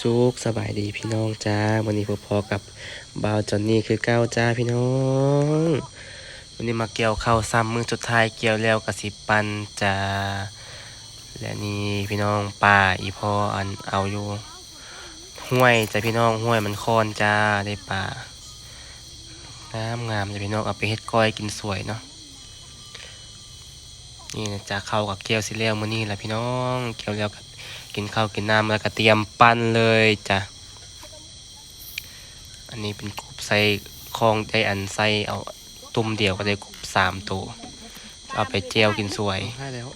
สุขสบายดีพี่น้องจ้าวันนี้พบพอกับบาวจอนนี่คือเก้าจ้าพี่น้องวันนี้มาเกี่ยวข้าวซ้ำมือสุดท้ายเกี่ยวแล้วกับสิปันจ้าและนี่พี่น้องป่าอีพออันเอาอยู่ห้วยจ้าพี่น้องห้วยมันคอนจ้าได้ป่างามงามจ้าพี่น้องเอาไปเฮ็ดก้อยกินสวยเนาะนี่นะจ้าเข้าวกับเกี่ยวสิแล้วมื้อนี้แหละพี่น้องเกี่ยวแล้วกับ กินข้าวกินน้ำแล้วก็เตรียมปั้นเลยจ้ะ อันนี้เป็นกรุบใส่คองได้อันใส่เอาตุ่มเดียวก็ได้กรุบสามตัว เอาไปเจียวกินสวยได้แล้ว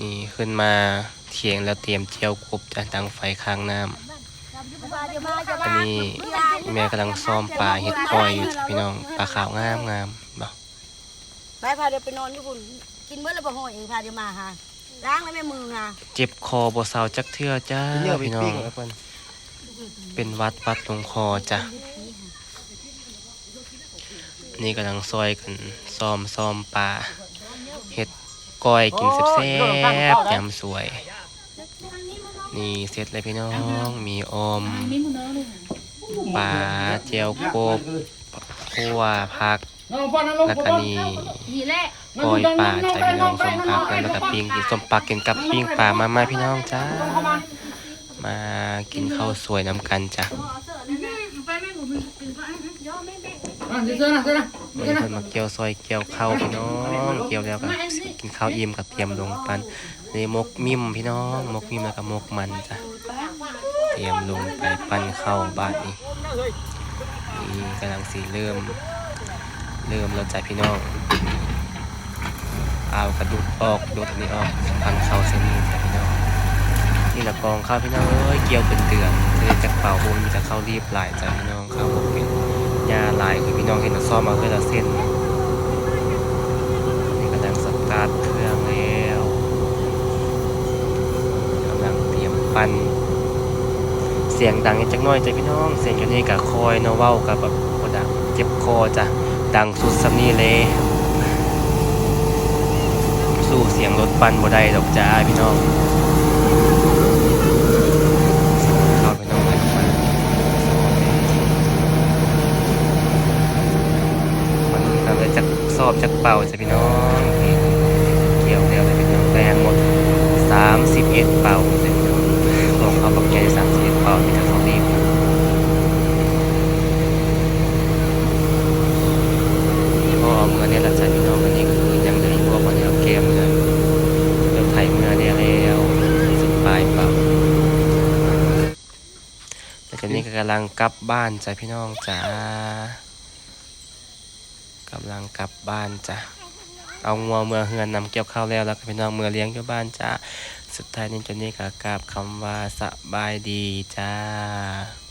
นี่ขึ้นมาเถียงแล้วเตรียมเจียวกรุบจะดังไฟข้างน้ำอันนี้แม่กำลังซ่อมปลาเห็ดคอยอยู่จ้ะพี่น้องปลาขาวงามงามบ่ไปพาเดี๋ยวไปนอนอยู่คุณ กินเมื่อไรบ่ห้อยเองพาเดี๋ยวมาฮะล้างแล้วแม่มือฮะเจ็บคอบ่เศร้าจักเทื่อจ้าพี่น้องเป็นวัดวัดลงคอจ้ะนี่กำลังซอยกันซ้อมซ้อมปลาเห็ดก้อยกินแซ่บๆยำสวย นี่เสร็จเลยพี่น้องมีออมปลาเจียวกบคั่วผัก แล้วก็นี่นี่แหละก้อยปลาจ้ะพี่น้องส้มปลาแล้วก็ปิ้งกินส้มปลากินกับปิ้งปลามามาพี่น้องจ้ามากินข้าวสวยน้ำกันจ้ะวันนี้เพิ่นมาเกี่ยวซอยเกี่ยวข้าวพี่น้องเกี่ยวแล้วก็กินข้าวอิ่มกับเตรียมลงปันนี่มกมิมพี่น้องมกมิมแล้วก็มกมันจ้ะเตรียมลงไปปั้นข้าวบาดนี้นี่กำลังสีเริ่ม เริ่มแล้วจ้ะพี่น้อง เอากระดูกออกดูดอันนี้ออกปั้นข้าเส้นนี้จ้ะพี่น้อง นี่ละกองข้าวพี่น้องเอ้ยเกี่ยวเป็นเดือนเลยจากเป่าบุญมีแต่ข้าวรีบหลายจ้ะพี่น้องข้าวบกเป็นยาหลายคือพี่น้องเห็นแต่ซ่อมเอาเพื่อละเส้นนี่กำลังสตาร์ทเครื่องแล้วกำลังเตรียมปั้นเสียงดังจักน้อยจ้ะพี่น้อง เสียงอยู่นี่กับคอยเนาะเว้ากับแบบโคดังเจ็บคอจ้ะ ดังสุดสำนี่เลยสู้เสียงรถปั้นบ่ได้ดอกจ้าพี่น้องเข้าพี่น้องเลยมามันทำได้จากสอบจากเป่าจะพี่น้อง เกี่ยวเดียวเลยพี่น้องแรงหมดสามสิบเอ็ดเป่าจ้ะพี่น้องของเขาบอกใหญ่สามสิบเอ็ดเป่ามีแต่เขารีบพอเอาเมื่อเนี่ยแหละจ้ะพี่น้องอันนี้ก็คือยังเหลืออีกพวกวันนี้เอาเกมเลยเริ่มไถเมื่อเนี่ยแล้วสิบปลายเป่า แล้วจากนี้ก็กำลังกลับบ้านจ้ะพี่น้องจ้ากำลังกลับบ้านจ้ะเอางัวเมื่อเฮือนนำเกี่ยวข้าวแล้วแล้วก็พี่น้องเมื่อเลี้ยงอยู่บ้านจ้ะสุดท้ายนี้จนนี้ก็กราบคำว่าสบายดีจ้า